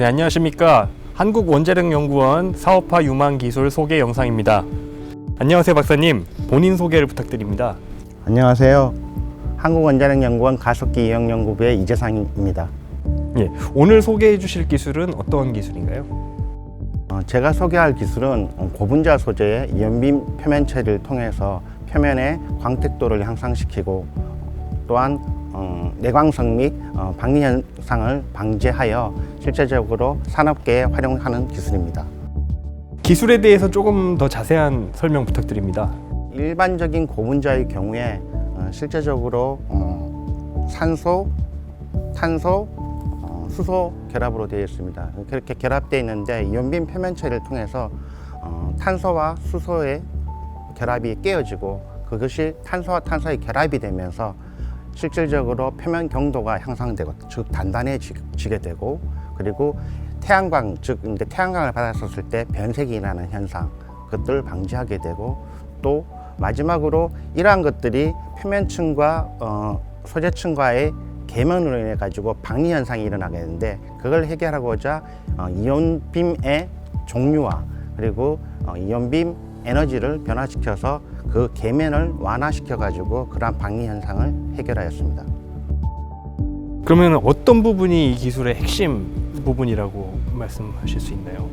네, 안녕하십니까. 한국원자력연구원 사업화 유망 기술 소개 영상입니다. 안녕하세요, 박사님. 본인 소개를 부탁드립니다. 안녕하세요. 한국원자력연구원 가속기 이용연구부의 이재상입니다. 예, 오늘 소개해 주실 기술은 어떤 기술인가요? 어, 제가 소개할 기술은 어, 고분자 소재의 이연빔 표면 처리를 통해서 표면의 광택도를 향상시키고 또한 어, 내광성 및 어, 방리 현상을 방지하여 실제적으로 산업계에 활용하는 기술입니다. 기술에 대해서 조금 더 자세한 설명 부탁드립니다. 일반적인 고분자의 경우에 어, 실제적으로 어, 산소, 탄소, 어, 수소 결합으로 되어 있습니다. 그렇게 결합되어 있는데 이온빔 표면 처리를 통해서 어, 탄소와 수소의 결합이 깨어지고 그것이 탄소와 탄소의 결합이 되면서 실질적으로 표면 경도가 향상되고 즉 단단해지게 되고 그리고 태양광 즉 이제 태양광을 받았었을 때 변색이 일어나는 현상 그것들을 방지하게 되고 또 마지막으로 이러한 것들이 표면층과 어, 소재층과의 계면으로 인해 가지고 방리 현상이 일어나게 되는데 그걸 해결하고자 어, 이온빔의 종류와 그리고 어, 이온빔 에너지를 변화시켜서 그 계면을 완화시켜 가지고 그러한 방리 현상을 해결하였습니다. 그러면 어떤 부분이 이 기술의 핵심 부분이라고 말씀하실 수 있나요?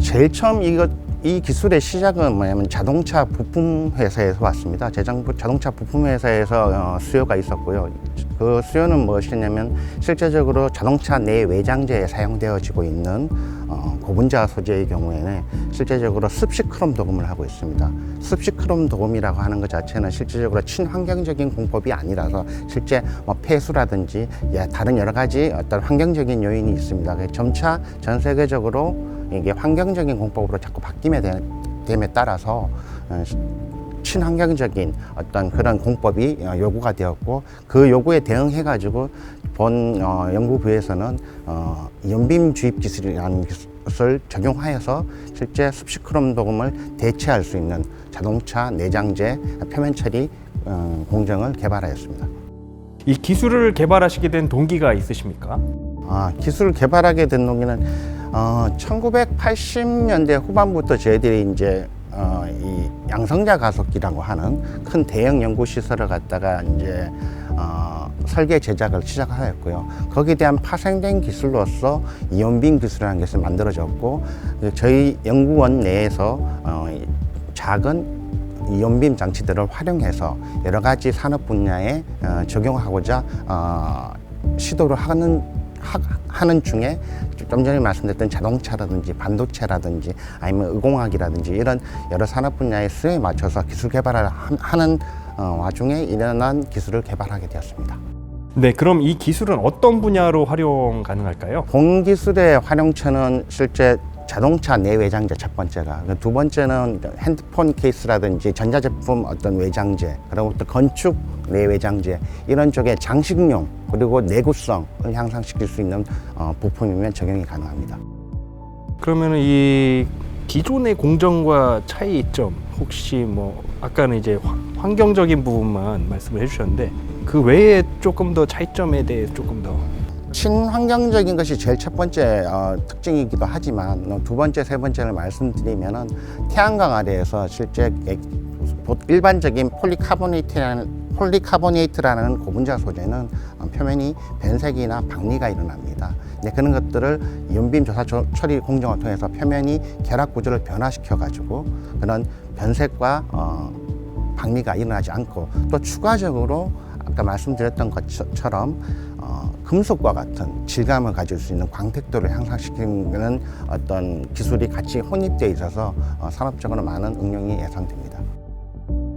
제일 처음 이거 이 기술의 시작은 뭐냐면 자동차 부품 회사에서 왔습니다. 제장 자동차 부품 회사에서 어, 수요가 있었고요. 그 수요는 무엇이냐면 실제적으로 자동차 내 외장재에 사용되어지고 있는 어, 고분자 소재의 경우에는 실제적으로 습식 크롬 도금을 하고 있습니다. 습식 크롬 도금이라고 하는 것 자체는 실제적으로 친환경적인 공법이 아니라서 실제 뭐 폐수라든지 예, 다른 여러 가지 어떤 환경적인 요인이 있습니다. 그래서 점차 전 세계적으로 이게 환경적인 공법으로 자꾸 되- 됨에 따라서 어, 시- 친환경적인 어떤 그런 공법이 어, 요구가 되었고 그 요구에 대응해 가지고 본 어, 연구부에서는 어, 이온빔 주입 기술이라는 것을 적용하여서 실제 습식크롬 도금을 대체할 수 있는 자동차 내장재 표면 처리 어, 공정을 개발하였습니다. 이 기술을 개발하시게 된 동기가 있으십니까? 아, 기술을 개발하게 된 동기는 어, 1980년대 후반부터 저희들이 이제 어, 이 양성자 가속기라고 하는 큰 대형 연구 시설을 갖다가 이제 어, 설계 제작을 시작하였고요. 거기에 대한 파생된 기술로서 이온빔 기술이라는 것을 만들어졌고 그 저희 연구원 내에서 어, 이 작은 이온빔 장치들을 활용해서 여러 가지 산업 분야에 어, 적용하고자 어, 시도를 하는 하, 하는 중에 좀 전에 말씀드렸던 자동차라든지 반도체라든지 아니면 의공학이라든지 이런 여러 산업 분야의 수요에 맞춰서 기술 개발을 하- 하는 어, 와중에 일어난 기술을 개발하게 되었습니다. 네, 그럼 이 기술은 어떤 분야로 활용 가능할까요? 본 기술의 활용처는 실제 자동차 내외장재 첫 번째가 그두 번째는 핸드폰 케이스라든지 전자제품 어떤 외장재 그리고 또 건축 내외장재 이런 쪽에 장식용 그리고 내구성을 향상시킬 수 있는 어, 부품이면 적용이 가능합니다. 그러면 이 기존의 공정과 차이점 혹시 뭐 아까는 이제 환- 환경적인 부분만 말씀을 해주셨는데 그 외에 조금 더 차이점에 대해 조금 더 친환경적인 것이 제일 첫 번째 어, 특징이기도 하지만 어, 두 번째, 세 번째를 말씀드리면은 태양광 아래에서 실제 일반적인 폴리카보네이트라는 폴리카보네이트라는 고분자 소재는 어, 표면이 변색이나 박리가 일어납니다. 네, 그런 것들을 이온빔 조사 조- 처리 공정을 통해서 표면이 결합 구조를 변화시켜 가지고 그런 변색과 어, 박리가 일어나지 않고 또 추가적으로 아까 말씀드렸던 것처럼 어, 금속과 같은 질감을 가질 수 있는 광택도를 향상시키는 어떤 기술이 같이 혼입되어 있어서 어, 산업적으로 많은 응용이 예상됩니다.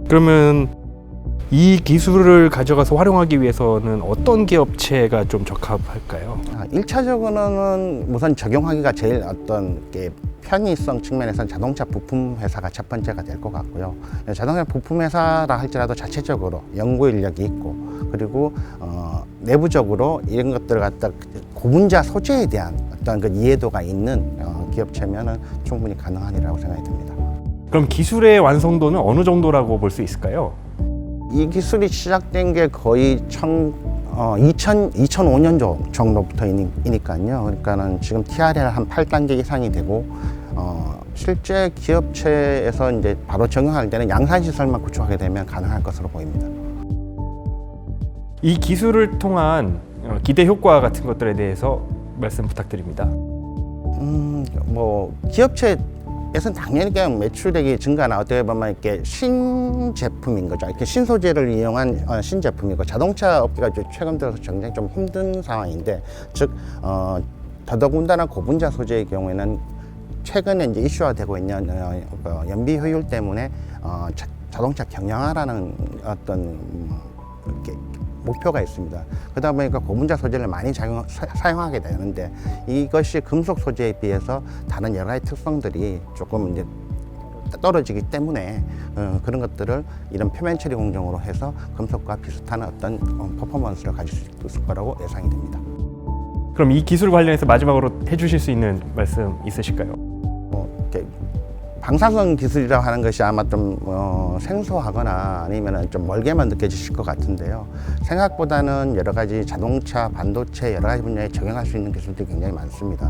그러면 이 기술을 가져가서 활용하기 위해서는 어떤 기업체가 좀 적합할까요? 아, 일차적으로는 우선 적용하기가 제일 어떤 게 편의성 측면에서는 자동차 부품 회사가 첫 번째가 될 것 같고요. 자동차 부품 회사라 할지라도 자체적으로 연구 인력이 있고 그리고 어, 내부적으로 이런 것들을 갖다 고분자 소재에 대한 어떤 그 이해도가 있는 어, 기업체면은 충분히 가능하리라고 생각이 듭니다. 그럼 기술의 완성도는 어느 정도라고 볼 수 있을까요? 이 기술이 시작된 게 거의 천, 어, 2000, 2005년 정도부터이니까요. 그러니까는 지금 TRL 한 8단계 이상이 되고, 어, 실제 기업체에서 이제 바로 적용할 때는 양산시설만 구축하게 되면 가능할 것으로 보입니다. 이 기술을 통한 어, 기대 효과 같은 것들에 대해서 말씀 부탁드립니다. 음, 뭐 기업체 에서는 당연히 그냥 매출액이 증가나 어떻게 보면 이렇게 신제품인 거죠. 이렇게 신소재를 이용한 어, 신제품이고 자동차 업계가 최근 들어서 굉장히 좀 힘든 상황인데, 즉 어, 더더군다나 고분자 소재의 경우에는 최근에 이제 이슈화되고 있는 어, 그 연비 효율 때문에 어, 자, 자동차 경량화라는 어떤 음, 이렇게 목표가 있습니다. 그러다 보니까 고분자 소재를 많이 작용, 사, 사용하게 되는데 이것이 금속 소재에 비해서 다른 여러 가지 특성들이 조금 이제 떨어지기 때문에 어, 그런 것들을 이런 표면 처리 공정으로 해서 금속과 비슷한 어떤 어, 퍼포먼스를 가질 수 있을 거라고 예상이 됩니다. 그럼 이 기술 관련해서 마지막으로 해주실 수 있는 말씀 있으실까요? 방사선 기술이라고 하는 것이 아마 좀 어, 생소하거나 아니면 좀 멀게만 느껴지실 것 같은데요. 생각보다는 여러 가지 자동차, 반도체 여러 가지 분야에 적용할 수 있는 기술들이 굉장히 많습니다.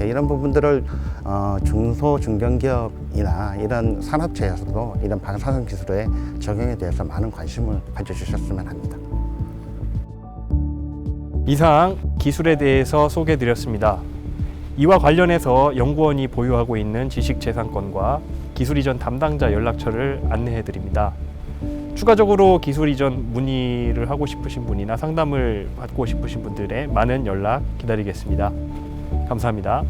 예, 이런 부분들을 어, 중소 중견기업이나 이런 산업체에서도 이런 방사선 기술의 적용에 대해서 많은 관심을 가져주셨으면 합니다. 이상 기술에 대해서 소개드렸습니다. 이와 관련해서 연구원이 보유하고 있는 지식재산권과 기술 이전 담당자 연락처를 안내해 드립니다. 추가적으로 기술 이전 문의를 하고 싶으신 분이나 상담을 받고 싶으신 분들의 많은 연락 기다리겠습니다. 감사합니다.